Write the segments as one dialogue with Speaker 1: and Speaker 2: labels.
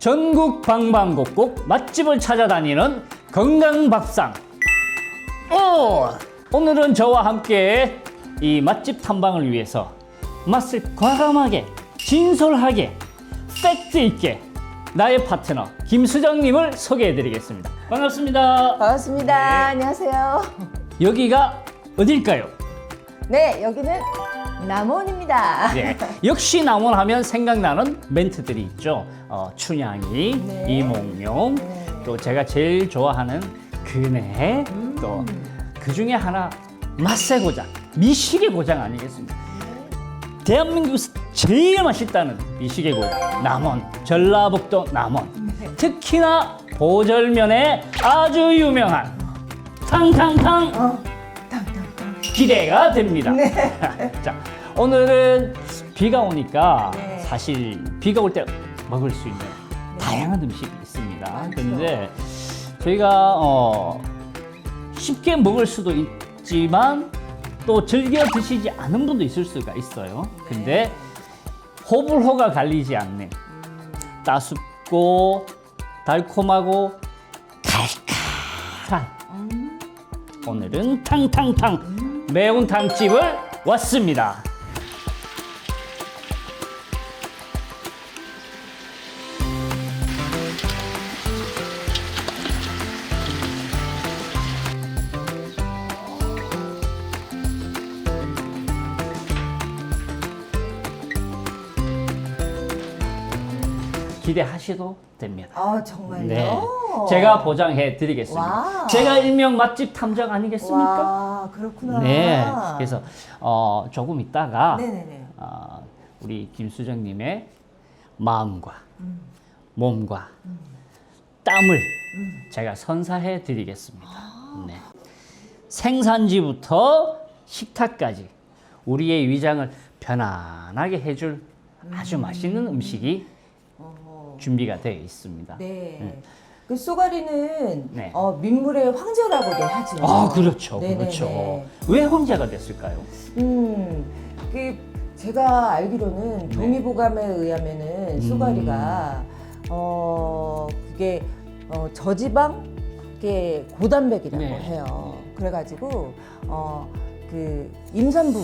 Speaker 1: 전국 방방곡곡 맛집을 찾아다니는 건강밥상. 어, 오늘은 저와 함께 이 맛집 탐방을 위해서 맛을 과감하게, 진솔하게, 팩트 있게 나의 파트너 김수정님을 소개해드리겠습니다. 반갑습니다.
Speaker 2: 반갑습니다. 안녕하세요.
Speaker 1: 여기가 어딜까요?
Speaker 2: 네, 여기는 남원입니다.
Speaker 1: 예, 역시 남원하면 생각나는 멘트들이 있죠. 어, 춘향이,
Speaker 2: 네.
Speaker 1: 이몽룡,
Speaker 2: 네.
Speaker 1: 또 제가 제일 좋아하는 그네,
Speaker 2: 음.
Speaker 1: 또그 중에 하나 맛의 고장, 미식의 고장 아니겠습니까? 대한민국에서 제일 맛있다는 미식의 고장, 남원, 전라북도 남원. 특히나 보절면에 아주 유명한 탕탕탕
Speaker 2: 어, 탕탕탕.
Speaker 1: 기대가 됩니다. 자, 오늘은 비가 오니까
Speaker 2: 네.
Speaker 1: 사실 비가 올 때 먹을 수 있는 다양한 음식이 있습니다.
Speaker 2: 많죠.
Speaker 1: 근데 저희가 어, 쉽게 먹을 수도 있지만 또 즐겨 드시지 않은 분도 있을 수가 있어요. 근데 호불호가 갈리지 않는 따숩고 달콤하고 칼칼한 오늘은 탕탕탕 매운탕집을 왔습니다. 기대하셔도 됩니다.
Speaker 2: 아, 정말요?
Speaker 1: 네, 제가 보장해 드리겠습니다.
Speaker 2: 와.
Speaker 1: 제가 일명 맛집 탐정 아니겠습니까?
Speaker 2: 와, 그렇구나.
Speaker 1: 네, 그래서 어, 조금 있다가
Speaker 2: 네네네.
Speaker 1: 어, 우리 김수정님의 마음과 몸과 땀을 제가 선사해 드리겠습니다. 네. 생산지부터 식탁까지 우리의 위장을 편안하게 해줄 아주 맛있는 음식이. 준비가 되어 있습니다.
Speaker 2: 네. 그 쏘가리는
Speaker 1: 네.
Speaker 2: 어, 민물의 황제라고도 하죠.
Speaker 1: 아, 그렇죠.
Speaker 2: 네네네.
Speaker 1: 그렇죠. 왜 황제가 됐을까요?
Speaker 2: 음, 그 제가 알기로는
Speaker 1: 네.
Speaker 2: 동의보감에 의하면은
Speaker 1: 음.
Speaker 2: 쏘가리가 어 그게 어, 저지방 그게 고단백이라고
Speaker 1: 네.
Speaker 2: 해요. 그래가지고 어 그 임산부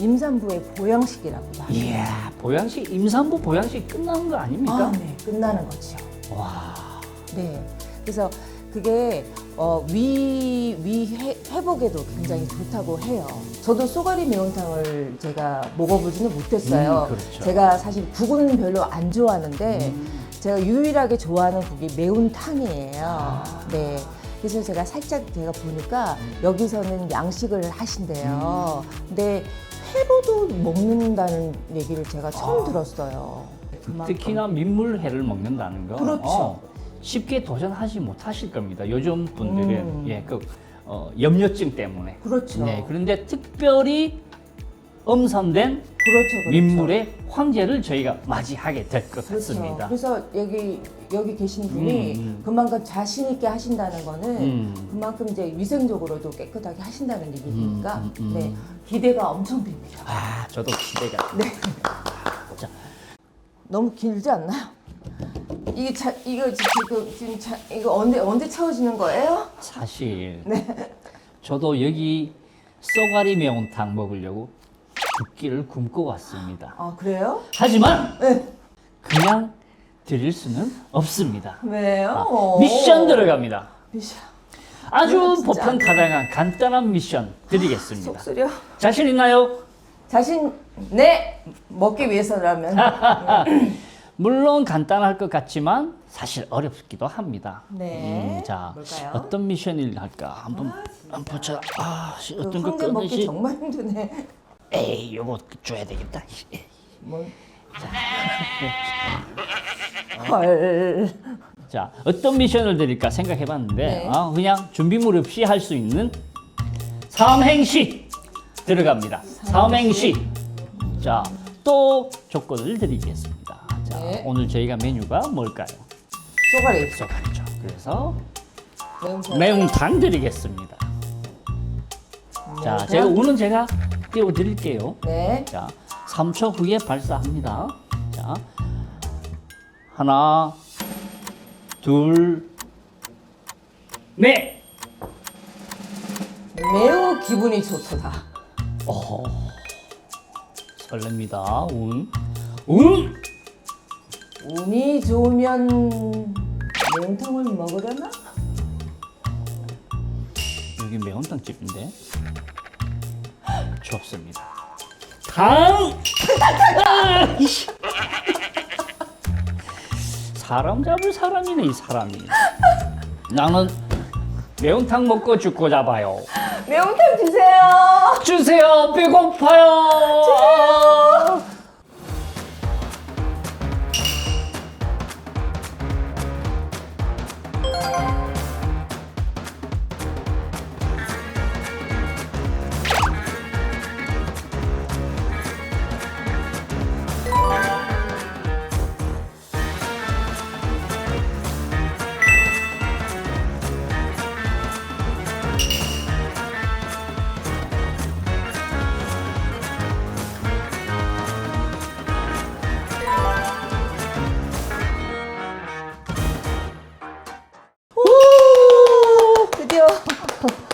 Speaker 2: 임산부의 보양식이라고도 합니다.
Speaker 1: 이야, 보양식, 임산부 보양식 끝나는 거 아닙니까?
Speaker 2: 아, 네, 끝나는 거죠.
Speaker 1: 와.
Speaker 2: 네. 그래서 그게 어, 위, 위 회, 회복에도 굉장히 좋다고 해요. 저도 쏘가리 매운탕을 제가 먹어보지는 못했어요.
Speaker 1: 음, 그렇죠.
Speaker 2: 제가 사실 국은 별로 안 좋아하는데
Speaker 1: 음.
Speaker 2: 제가 유일하게 좋아하는 국이 매운탕이에요.
Speaker 1: 아.
Speaker 2: 네. 그래서 제가 살짝 제가 보니까 여기서는 양식을 하신대요.
Speaker 1: 음.
Speaker 2: 근데 회로도 먹는다는 얘기를 제가 처음 들었어요.
Speaker 1: 아. 특히나 민물회를 먹는다는 거.
Speaker 2: 그렇죠.
Speaker 1: 어, 쉽게 도전하지 못하실 겁니다. 요즘 분들은
Speaker 2: 음.
Speaker 1: 예, 그 어, 염려증 때문에.
Speaker 2: 그렇죠.
Speaker 1: 네, 그런데 특별히 엄선된
Speaker 2: 그렇죠, 그렇죠.
Speaker 1: 민물의 황제를 저희가 맞이하게 될것
Speaker 2: 그렇죠.
Speaker 1: 같습니다.
Speaker 2: 그래서 여기 여기 계신 분이
Speaker 1: 음, 음.
Speaker 2: 그만큼 자신 있게 하신다는 거는
Speaker 1: 음.
Speaker 2: 그만큼 이제 위생적으로도 깨끗하게 하신다는 얘기니까
Speaker 1: 음, 음, 음.
Speaker 2: 네 기대가 엄청 됩니다.
Speaker 1: 아, 저도 기대가.
Speaker 2: 네.
Speaker 1: 자,
Speaker 2: 너무 길지 않나요? 이게 자, 이거 지금 지금 자, 이거 언제 언제 채워지는 거예요?
Speaker 1: 사실
Speaker 2: 네.
Speaker 1: 저도 여기 쏘가리 매운탕 먹으려고 두 끼를 굶고 왔습니다.
Speaker 2: 아 그래요?
Speaker 1: 하지만
Speaker 2: 네.
Speaker 1: 그냥 드릴 수는 없습니다.
Speaker 2: 왜요?
Speaker 1: 아, 미션 들어갑니다.
Speaker 2: 미션.
Speaker 1: 아주
Speaker 2: 안
Speaker 1: 보편가당한 간단한 미션 드리겠습니다.
Speaker 2: 속쓰려.
Speaker 1: 자신 있나요?
Speaker 2: 자신 네 먹기 위해서라면
Speaker 1: 물론 간단할 것 같지만 사실 어렵기도 합니다.
Speaker 2: 네.
Speaker 1: 음, 자,
Speaker 2: 뭘까요?
Speaker 1: 어떤 미션을 할까? 한번 한번 보자. 아, 씨,
Speaker 2: 그
Speaker 1: 어떤 거
Speaker 2: 황제 먹기? 정말 힘드네.
Speaker 1: 에이, 요거 줘야 되겠다.
Speaker 2: 뭐. 헐.
Speaker 1: 자, 어떤 미션을 드릴까 생각해봤는데
Speaker 2: 네.
Speaker 1: 아, 그냥 준비물 없이 할 수 있는 삼행시 들어갑니다. 삼행시. 자, 또 조건을 드리겠습니다. 자,
Speaker 2: 네.
Speaker 1: 오늘 저희가 메뉴가 뭘까요?
Speaker 2: 쏘가리
Speaker 1: 쏘가리죠. 그래서
Speaker 2: 매운탕.
Speaker 1: 매운탕 드리겠습니다. 자? 제가 오늘 제가 띄워 드릴게요.
Speaker 2: 네.
Speaker 1: 자, 3초 후에 발사합니다. 자, 하나, 둘, 넷.
Speaker 2: 매우 기분이 좋다.
Speaker 1: 어, 설렙니다. 운, 운.
Speaker 2: 운이 좋으면 매운탕을 먹으려나?
Speaker 1: 여기 매운탕 집인데 좋습니다. 다음. 아 이씨. 사람 잡을 사람이네 이 사람이. 나는 매운탕 먹고 죽고 잡아요.
Speaker 2: 매운탕 주세요.
Speaker 1: 주세요. 배고파요.
Speaker 2: 드디어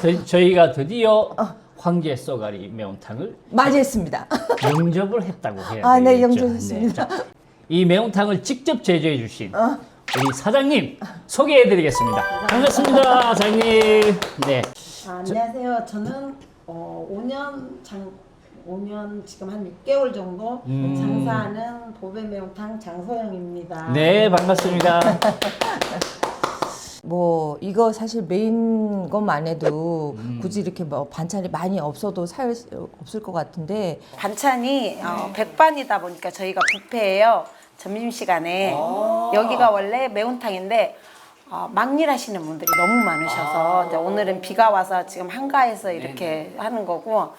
Speaker 1: 드- 저희가 드디어 황제 쏘가리 매운탕을
Speaker 2: 맞이했습니다.
Speaker 1: 영접을 했다고 해야
Speaker 2: 아, 네,
Speaker 1: 되겠죠.
Speaker 2: 영접했습니다.
Speaker 1: 자, 이 매운탕을 직접 제조해 주신
Speaker 2: 어.
Speaker 1: 우리 사장님 소개해 드리겠습니다. 반갑습니다, 사장님. 네.
Speaker 3: 아, 안녕하세요. 저는 어, 5년 장 5년 지금 한 6개월 정도
Speaker 1: 음.
Speaker 3: 장사하는 보배 매운탕 장소영입니다.
Speaker 1: 네, 반갑습니다.
Speaker 2: 뭐 이거 사실 메인 것만 해도
Speaker 1: 음.
Speaker 2: 굳이 이렇게 뭐 반찬이 많이 없어도 살 수 없을 것 같은데
Speaker 3: 반찬이 어, 백반이다 보니까 저희가 뷔페예요. 점심 시간에 여기가 원래 매운탕인데 어, 막일 하시는 분들이 너무 많으셔서 이제 오늘은 비가 와서 지금 한가해서 이렇게 하는 거고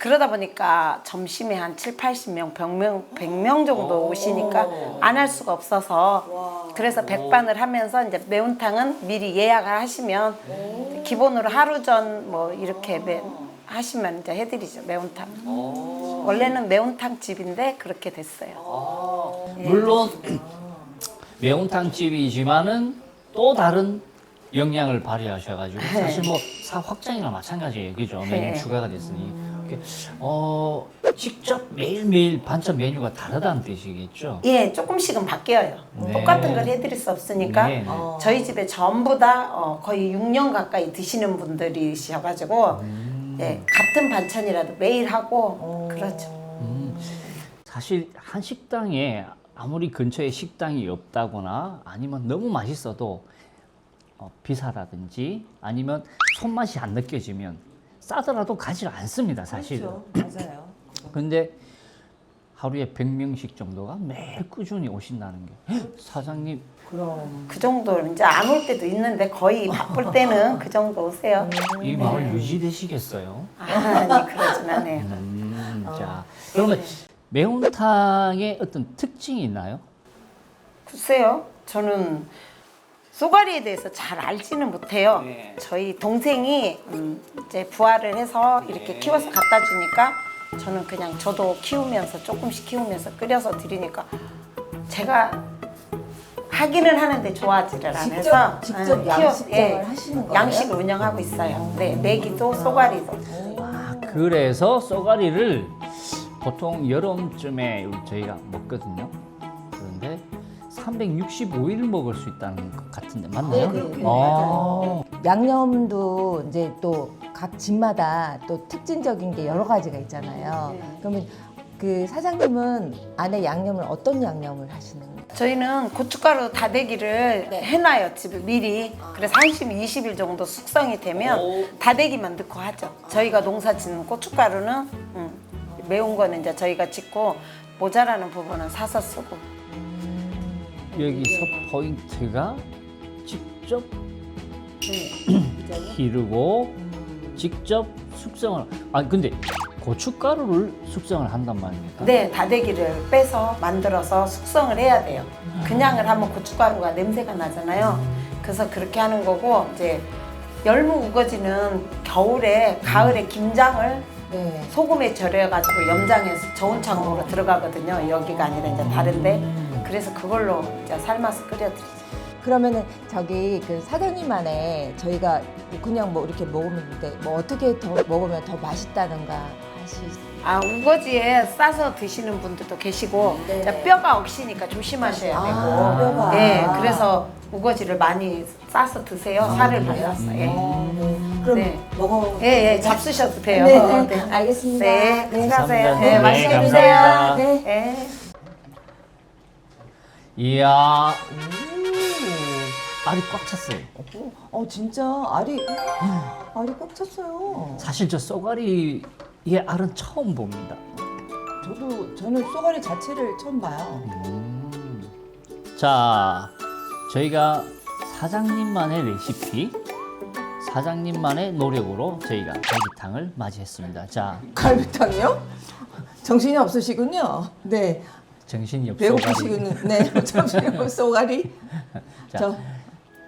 Speaker 3: 그러다 보니까 점심에 한 7, 80명, 100명, 100명 정도 오시니까 안 할 수가 없어서 그래서 백반을 하면서 이제 매운탕은 미리 예약을 하시면 기본으로 하루 전 뭐 이렇게 매, 하시면 이제 해드리죠 매운탕. 원래는 매운탕 집인데 그렇게 됐어요.
Speaker 1: 물론 매운탕 집이지만은 또 다른 영향을 발휘하셔가지고 사실 뭐 사 확장이나 마찬가지예요, 그죠? 메뉴
Speaker 3: 네.
Speaker 1: 추가가 됐으니 이렇게, 어 직접 매일 매일 반찬 메뉴가 다르다는 뜻이겠죠?
Speaker 3: 예, 조금씩은 바뀌어요.
Speaker 1: 네.
Speaker 3: 똑같은 걸 해드릴 수 없으니까
Speaker 1: 네, 네.
Speaker 3: 저희 집에 전부 다 어, 거의 6년 가까이 드시는 분들이셔가지고 예, 같은 반찬이라도 매일 하고 그렇죠.
Speaker 1: 사실 한 식당에 아무리 근처에 식당이 없다거나 아니면 너무 맛있어도 어, 비싸다든지 아니면 손맛이 안 느껴지면 싸더라도 가지 않습니다, 사실.
Speaker 2: 그렇죠. 맞아요.
Speaker 1: 근데 하루에 100명씩 정도가 매일 꾸준히 오신다는 게 헉, 사장님
Speaker 2: 그럼
Speaker 3: 그 정도 이제 안 올 때도 있는데 거의 바쁠 때는 그 정도 오세요.
Speaker 1: 이 마을 유지되시겠어요?
Speaker 3: 아니 그러진 않아요.
Speaker 1: 음, 자 그러면 매운탕의 어떤 특징이 있나요?
Speaker 3: 글쎄요, 저는 쏘가리에 대해서 잘 알지는 못해요.
Speaker 1: 네.
Speaker 3: 저희 동생이 음, 이제 부화를 해서 이렇게 키워서 갖다 주니까 저는 그냥 저도 키우면서 조금씩 키우면서 끓여서 드리니까 제가 하기는 하는데 좋아하지를 않아서
Speaker 2: 직접- 직접
Speaker 3: 응,
Speaker 2: 양식장을 하시는 거예요?
Speaker 3: 양식을 운영하고 있어요. 네, 메기도 쏘가리도.
Speaker 1: 아, 그래서 쏘가리를 보통 여름쯤에 저희가 먹거든요. 그런데 365일 먹을 수 있다는 것 같은데 맞나요?
Speaker 2: 네, 네, 네,
Speaker 1: 아,
Speaker 2: 양념도 이제 또 각 집마다 또 특징적인 게 여러 가지가 있잖아요.
Speaker 3: 네.
Speaker 2: 그러면 그 사장님은 안에 양념을 어떤 양념을 하시는 거예요?
Speaker 3: 저희는 고춧가루 다대기를 해놔요 집에 미리. 그래서 한 10, 20일 정도 숙성이 되면 다대기만 넣고 하죠. 저희가 농사 짓는 고춧가루는 음, 매운 거는 이제 저희가 짓고 모자라는 부분은 사서 쓰고
Speaker 1: 여기서 포인트가 직접 기르고 직접 숙성을 아 근데 고춧가루를 숙성을 한단 말입니까?
Speaker 3: 네 다대기를 빼서 만들어서 숙성을 해야 돼요. 그냥을 하면 고춧가루가 냄새가 나잖아요. 그래서 그렇게 하는 거고 이제 열무 우거지는 겨울에 가을에 김장을
Speaker 2: 네.
Speaker 3: 소금에 절여가지고 염장해서 저온 창고로 들어가거든요. 여기가 아니라 이제 다른데 그래서 그걸로 이제 삶아서 끓여드리죠.
Speaker 2: 그러면은 저기 그 사장님만의 저희가 그냥 뭐 이렇게 먹으면 돼. 뭐 어떻게 더 먹으면 더 맛있다는가 하시.
Speaker 3: 아 우거지에 싸서 드시는 분들도 계시고
Speaker 2: 네.
Speaker 3: 이제 뼈가 억시니까 조심하셔야
Speaker 2: 아,
Speaker 3: 되고
Speaker 2: 뼈가.
Speaker 3: 예 그래서 우거지를 많이 싸서 드세요 살을 발라서 예.
Speaker 2: 네. 그럼
Speaker 3: 네.
Speaker 2: 먹어.
Speaker 3: 예, 예, 잡수셔도 돼요.
Speaker 2: 네, 네, 알겠습니다.
Speaker 3: 네,
Speaker 2: 네.
Speaker 3: 수고하세요.
Speaker 1: 감사합니다.
Speaker 3: 네,
Speaker 1: 네,
Speaker 3: 맛있게
Speaker 1: 감사합니다.
Speaker 3: 드세요.
Speaker 2: 네.
Speaker 3: 네.
Speaker 1: 이야,
Speaker 2: 오.
Speaker 1: 알이 꽉 찼어요.
Speaker 2: 어 진짜 알이 알이 꽉 찼어요.
Speaker 1: 사실 저 쏘가리의 알은 처음 봅니다.
Speaker 2: 저도 저는 쏘가리 자체를 처음 봐요.
Speaker 1: 자, 저희가 사장님만의 레시피, 사장님만의 노력으로 저희가 갈비탕을 맞이했습니다. 자,
Speaker 2: 갈비탕이요? 정신이 없으시군요. 네,
Speaker 1: 정신이 없어
Speaker 2: 배고프시군요. 네, 정신이 없 쏘가리.
Speaker 1: 자,
Speaker 2: 저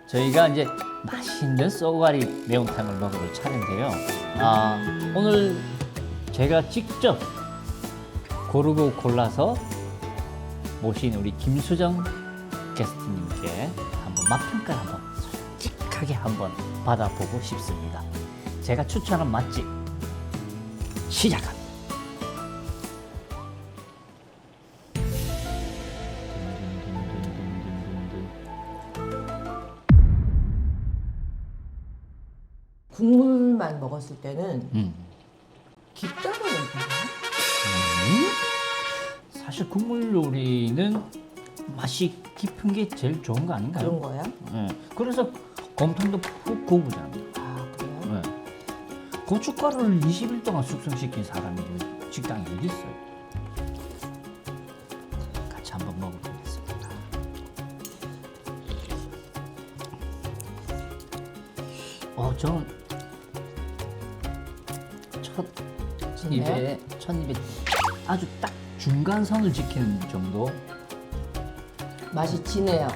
Speaker 1: 저희가 이제 맛있는 쏘가리 매운탕을 먹을 차례인데요. 아, 오늘 제가 직접 고르고 골라서 모신 우리 김수정 게스트님께 한번 맛평가를 한번 솔직하게 한번 받아보고 싶습니다. 제가 추천한 맛집 시작합니다.
Speaker 2: 국물만 먹었을 때는
Speaker 1: 음.
Speaker 2: 깊다고 얘기해요.
Speaker 1: 사실 국물 요리는 맛이 깊은 게 제일 좋은 거 아닌가요?
Speaker 2: 그런 거야?
Speaker 1: 예. 그래서 곰탕도 푹 구우잖아요.
Speaker 2: 아 그래요?
Speaker 1: 예. 고춧가루를 20일 동안 숙성시킨 사람이 식당에 어디 있어요? 같이 한번 먹어보겠습니다. 어, 저는 1200, 1200 아주 딱 중간선을 지키는 정도
Speaker 2: 맛이 진해요.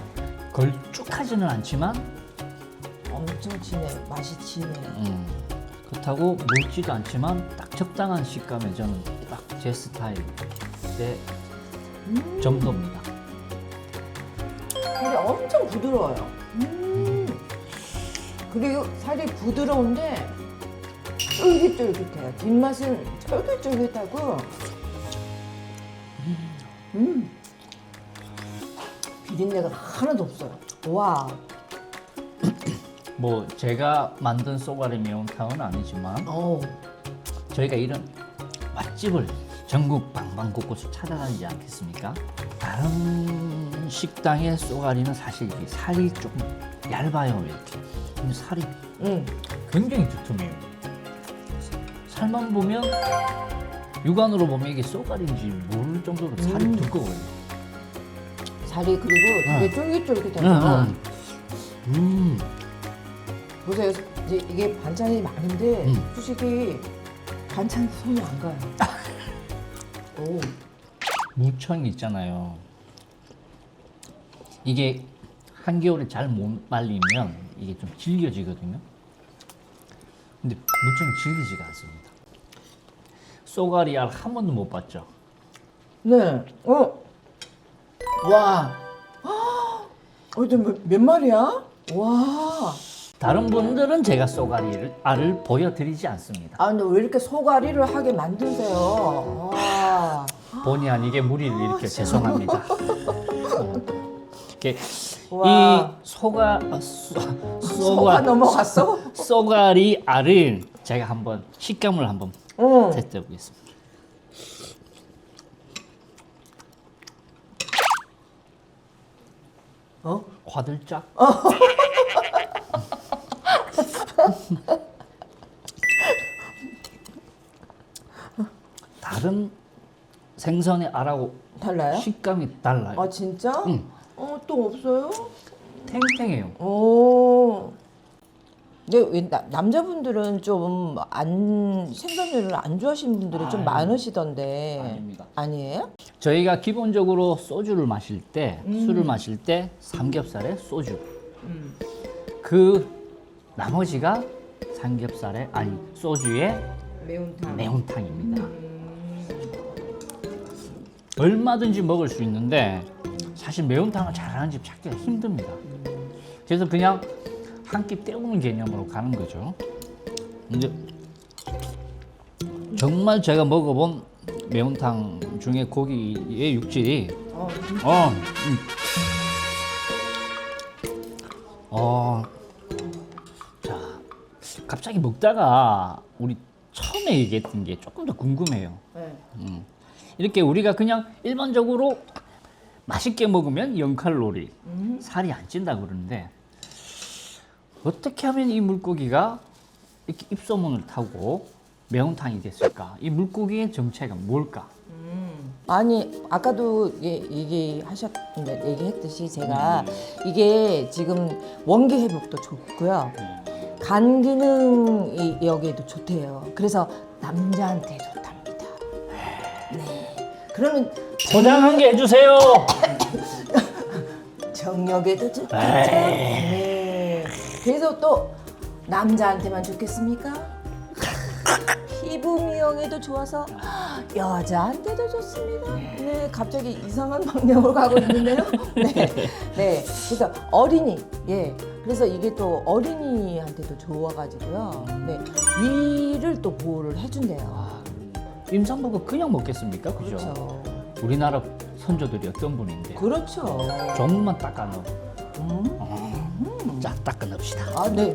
Speaker 1: 걸쭉하지는 않지만
Speaker 2: 엄청 진해요. 맛이 진해요.
Speaker 1: 음, 그렇다고 묽지도 않지만 딱 적당한 식감에 저는 딱 제 스타일의 네 음. 정도입니다.
Speaker 2: 살이 엄청 부드러워요. 음. 그리고 살이 부드러운데 쫄깃쫄깃해요. 뒷맛은 쫄깃쫄깃하고 음. 비린내가 하나도 없어요. 와.
Speaker 1: 뭐 제가 만든 쏘가리 매운탕은 아니지만
Speaker 2: 어우.
Speaker 1: 저희가 이런 맛집을 전국 방방곳곳을 찾아다니지 않겠습니까? 다른 식당의 쏘가리는 사실 이게 살이 조금 얇아요 이렇게. 근데 살이
Speaker 2: 음.
Speaker 1: 굉장히 두툼해요. 살만 보면 육안으로 보면 이게 쏘가리인지 모를 정도로 살이
Speaker 2: 음.
Speaker 1: 두꺼워요.
Speaker 2: 살이 그리고 되게 쫄깃쫄깃해서
Speaker 1: 음, 음.
Speaker 2: 보세요. 이제 이게 반찬이 많은데
Speaker 1: 음.
Speaker 2: 솔직히 반찬 손이 안 가요. 오.
Speaker 1: 무청이 있잖아요. 이게 한겨울에 잘 못 말리면 이게 좀 질겨지거든요. 근데 무청이 질기지가 않습니다. 쏘가리 알 한 번도 못 봤죠.
Speaker 2: 네. 어. 와. 어, 이제 몇, 몇 마리야? 와.
Speaker 1: 다른 분들은 제가 쏘가리를 알을 보여드리지 않습니다.
Speaker 2: 아, 근데 왜 이렇게 소가리를 하게 만드세요? 와.
Speaker 1: 본의 아니게 무리를 일으켜 죄송합니다. 이렇게
Speaker 2: 와.
Speaker 1: 이 소가 아, 쏘-
Speaker 2: 소가 넘어갔어?
Speaker 1: 쏘가리 알을 제가 한번 식감을 한번
Speaker 2: 응.
Speaker 1: 테스트 해 보겠습니다.
Speaker 2: 어?
Speaker 1: 화들짝. 다른 생선의 알하고
Speaker 2: 달라요?
Speaker 1: 식감이 달라요.
Speaker 2: 아, 진짜?
Speaker 1: 응.
Speaker 2: 어, 또 없어요?
Speaker 1: 탱탱해요.
Speaker 2: 오. 근데 남자분들은 좀 안 생선류를 안 좋아하시는 분들이 좀
Speaker 1: 아유.
Speaker 2: 많으시던데
Speaker 1: 아닙니다.
Speaker 2: 아니에요?
Speaker 1: 저희가 기본적으로 소주를 마실 때, 술을 마실 때 삼겹살에 소주. 그 나머지가 삼겹살에 아니 소주에
Speaker 2: 매운탕.
Speaker 1: 매운탕입니다. 얼마든지 먹을 수 있는데 사실 매운탕을 잘하는 집 찾기가 힘듭니다. 그래서 그냥 한 끼 때우는 개념으로 가는 거죠. 근데 정말 제가 먹어본 매운탕 중에 고기의 육질이
Speaker 2: 어,
Speaker 1: 어, 음. 어, 자, 갑자기 먹다가 우리 처음에 얘기했던 게 조금 더 궁금해요.
Speaker 2: 네.
Speaker 1: 이렇게 우리가 그냥 일반적으로 맛있게 먹으면 0칼로리,
Speaker 2: 음.
Speaker 1: 살이 안 찐다 그러는데 어떻게 하면 이 물고기가 이렇게 입소문을 타고 매운탕이 됐을까? 이 물고기의 정체가 뭘까?
Speaker 2: 아니 아까도 예, 얘기하셨는데 얘기했듯이 제가 이게 지금 원기 회복도 좋고요. 간 기능이 여기에도 좋대요. 그래서 남자한테 좋답니다. 네. 그러면
Speaker 1: 포장한 게 해주세요.
Speaker 2: 정력에도 좋겠죠? 네 그래서 또 남자한테만 좋겠습니까 피부 미용에도 좋아서 여자한테도 좋습니다. 네, 갑자기 이상한 방향으로 가고 있는데요. 네, 네. 그래서 어린이, 예. 그래서 이게 또 어린이한테도 좋아가지고요. 네, 위를 또 보호를 해준대요.
Speaker 1: 임산부가 그냥 먹겠습니까? 그죠?
Speaker 2: 그렇죠.
Speaker 1: 우리나라 선조들이 어떤 분인데
Speaker 2: 그렇죠.
Speaker 1: 조금만 닦아 넣어.
Speaker 2: 음.
Speaker 1: 자, 닦아 넣읍시다.
Speaker 2: 아, 네.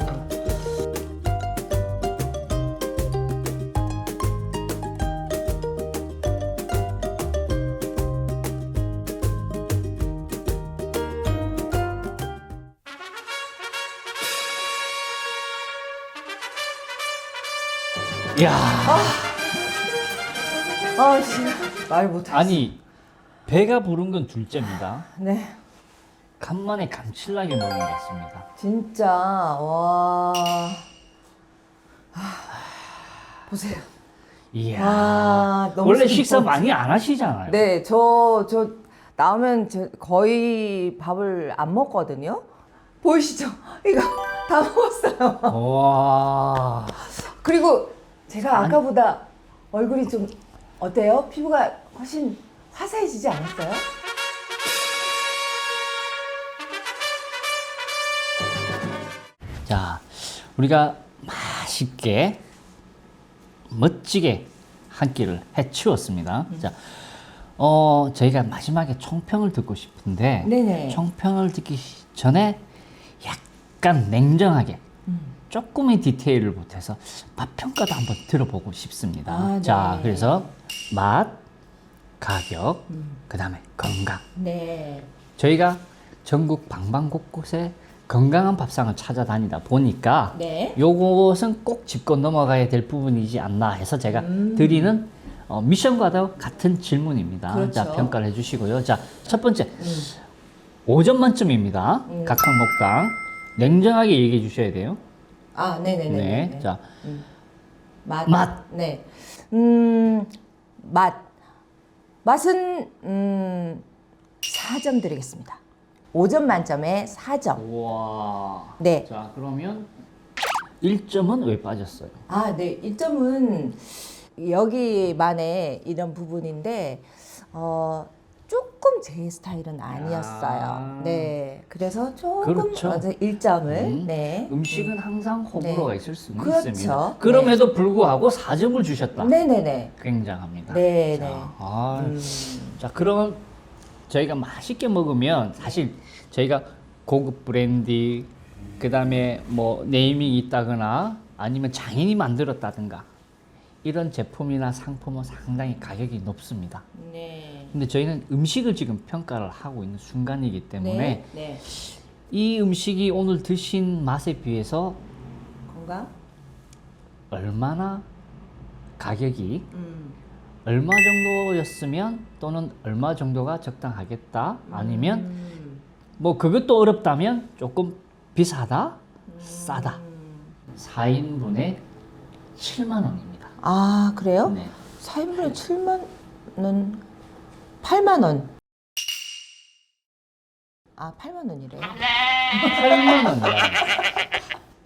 Speaker 1: 이야,
Speaker 2: 아, 진짜 말 못하겠어.
Speaker 1: 아니 배가 부른 건 둘째입니다.
Speaker 2: 네.
Speaker 1: 간만에 감칠나게 먹은 것 같습니다.
Speaker 2: 진짜 와. 아, 보세요.
Speaker 1: 이야,
Speaker 2: 와, 너무
Speaker 1: 원래
Speaker 2: 슬퍼.
Speaker 1: 식사 많이 안 하시잖아요.
Speaker 2: 네, 저, 저, 나오면 저 거의 밥을 안 먹거든요? 보이시죠? 이거 다 먹었어요.
Speaker 1: 와,
Speaker 2: 그리고 제가 아까보다 얼굴이 좀 어때요? 피부가 훨씬 화사해지지 않았어요?
Speaker 1: 우리가 맛있게 멋지게 한 끼를 해치웠습니다.
Speaker 2: 음.
Speaker 1: 자, 어, 저희가 마지막에 총평을 듣고 싶은데
Speaker 2: 네네.
Speaker 1: 총평을 듣기 전에 약간 냉정하게
Speaker 2: 음.
Speaker 1: 조금의 디테일을 보태서 맛 평가도 한번 들어보고 싶습니다.
Speaker 2: 아, 네.
Speaker 1: 자, 그래서 맛, 가격,
Speaker 2: 음.
Speaker 1: 그다음에 건강.
Speaker 2: 네.
Speaker 1: 저희가 전국 방방곳곳에 건강한 밥상을 찾아다니다 보니까
Speaker 2: 네.
Speaker 1: 요것은 꼭 짚고 넘어가야 될 부분이지 않나 해서 제가 드리는 어, 미션과도 같은 질문입니다.
Speaker 2: 음. 그렇죠.
Speaker 1: 자, 평가를 해주시고요. 자, 첫 번째. 5점 만점입니다.
Speaker 2: 음.
Speaker 1: 각 항목당. 냉정하게 얘기해 주셔야 돼요.
Speaker 2: 아, 네네네.
Speaker 1: 네. 자,
Speaker 2: 맛.
Speaker 1: 맛.
Speaker 2: 네. 음, 맛. 맛은, 음, 4점 드리겠습니다. 5점 만점에 4점.
Speaker 1: 와.
Speaker 2: 네.
Speaker 1: 자, 그러면 1점은 왜 빠졌어요?
Speaker 2: 아, 네. 1점은 여기만의 이런 부분인데, 어, 조금 제 스타일은 아니었어요.
Speaker 1: 아.
Speaker 2: 네. 그래서 조금
Speaker 1: 그렇죠.
Speaker 2: 1점을,
Speaker 1: 음.
Speaker 2: 네.
Speaker 1: 음식은 항상 호불호가 있을 수는
Speaker 2: 그렇죠.
Speaker 1: 있습니다. 그럼에도 불구하고 4점을 주셨다.
Speaker 2: 네 네 네.
Speaker 1: 굉장합니다.
Speaker 2: 네,
Speaker 1: 자,
Speaker 2: 네.
Speaker 1: 아,
Speaker 2: 음.
Speaker 1: 자, 그러면 저희가 맛있게 먹으면 사실 저희가 고급 브랜디 그다음에 뭐 네이밍이 있다거나 아니면 장인이 만들었다든가 이런 제품이나 상품은 상당히 가격이 높습니다.
Speaker 2: 네.
Speaker 1: 근데 저희는 음식을 지금 평가를 하고 있는 순간이기 때문에
Speaker 2: 네. 네.
Speaker 1: 이 음식이 오늘 드신 맛에 비해서
Speaker 2: 건강?
Speaker 1: 얼마나 가격이
Speaker 2: 음.
Speaker 1: 얼마 정도였으면 또는 얼마 정도가 적당하겠다 아니면
Speaker 2: 음.
Speaker 1: 뭐 그것도 어렵다면 조금 비싸다 싸다 4인분에 7만 원입니다
Speaker 2: 아, 그래요?
Speaker 1: 네.
Speaker 2: 4인분에 7만 원, 8만 원. 아, 8만 원이래요.
Speaker 1: 8만 원이야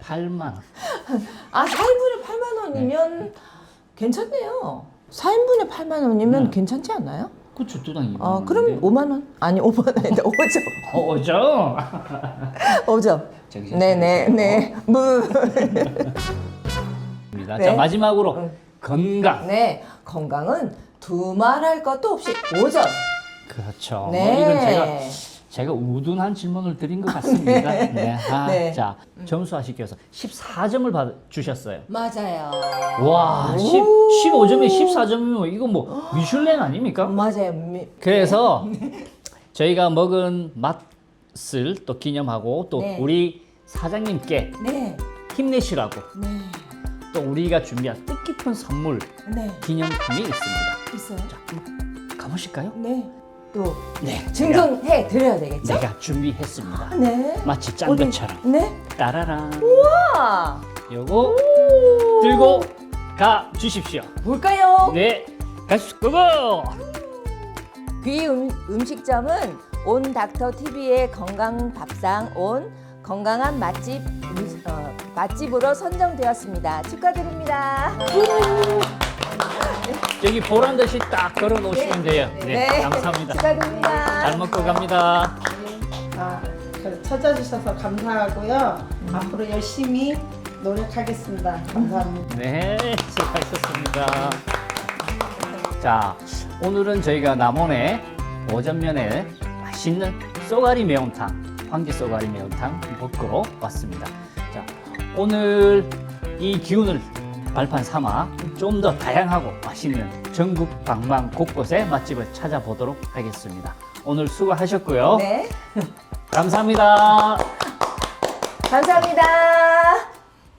Speaker 1: 8만 원
Speaker 2: 아, 4인분에 8만 원이면 괜찮네요. 4인분에 8만 원이면
Speaker 1: 네.
Speaker 2: 괜찮지 않나요?
Speaker 1: 그쵸 두당 2만
Speaker 2: 어,
Speaker 1: 원.
Speaker 2: 그럼 5만 원? 아니 5만 원인데 5점.
Speaker 1: 어, 오죠.
Speaker 2: 5점.
Speaker 1: 정신
Speaker 2: 네네 네. 무.
Speaker 1: 입니다.
Speaker 2: 네.
Speaker 1: 자 마지막으로 건강.
Speaker 2: 네. 건강은 두말할 것도 없이 5점.
Speaker 1: 그렇죠.
Speaker 2: 네.
Speaker 1: 뭐 이건 제가 제가 우둔한 질문을 드린 것 같습니다. 네. 아,
Speaker 2: 네.
Speaker 1: 자 점수하시께서 14점을 받 주셨어요.
Speaker 2: 맞아요.
Speaker 1: 와, 10, 15점에 14점이면 이거 뭐 미슐랭 아닙니까?
Speaker 2: 맞아요. 미-
Speaker 1: 그래서 저희가 먹은 맛을 또 기념하고 또
Speaker 2: 네.
Speaker 1: 우리 사장님께
Speaker 2: 네.
Speaker 1: 힘내시라고
Speaker 2: 네.
Speaker 1: 또 우리가 준비한 뜻깊은 선물
Speaker 2: 네.
Speaker 1: 기념품이 있습니다.
Speaker 2: 있어요.
Speaker 1: 자, 한번 가보실까요?
Speaker 2: 네. 또
Speaker 1: 네,
Speaker 2: 증정해 드려야 되겠죠?
Speaker 1: 제가 준비했습니다.
Speaker 2: 네.
Speaker 1: 마치 짠
Speaker 2: 어디?
Speaker 1: 것처럼
Speaker 2: 네.
Speaker 1: 따라란
Speaker 2: 아,
Speaker 1: 요거 들고 가 주십시오.
Speaker 2: 뭘까요?
Speaker 1: 네, 가시고 고고.
Speaker 2: 귀 음, 음식점은 온 닥터 TV의 건강 밥상 온 건강한 맛집 음, 어, 맛집으로 선정되었습니다. 축하드립니다.
Speaker 1: 여기 보란 듯이 딱 걸어 놓으시면 돼요. 네, 감사합니다.
Speaker 2: 축하드립니다.
Speaker 1: 잘 먹고 갑니다.
Speaker 4: 아, 그래, 찾아주셔서 감사하고요. 앞으로 열심히 노력하겠습니다. 감사합니다.
Speaker 1: 네, 수고하셨습니다. 자, 오늘은 저희가 남원의 오전면에 맛있는 쏘가리 매운탕, 황지 쏘가리 매운탕 먹으러 왔습니다. 자, 오늘 이 기운을 발판 삼아 좀 더 다양하고 맛있는 전국 방방 곳곳의 맛집을 찾아보도록 하겠습니다. 오늘 수고하셨고요.
Speaker 2: 네.
Speaker 1: 감사합니다.
Speaker 2: 감사합니다.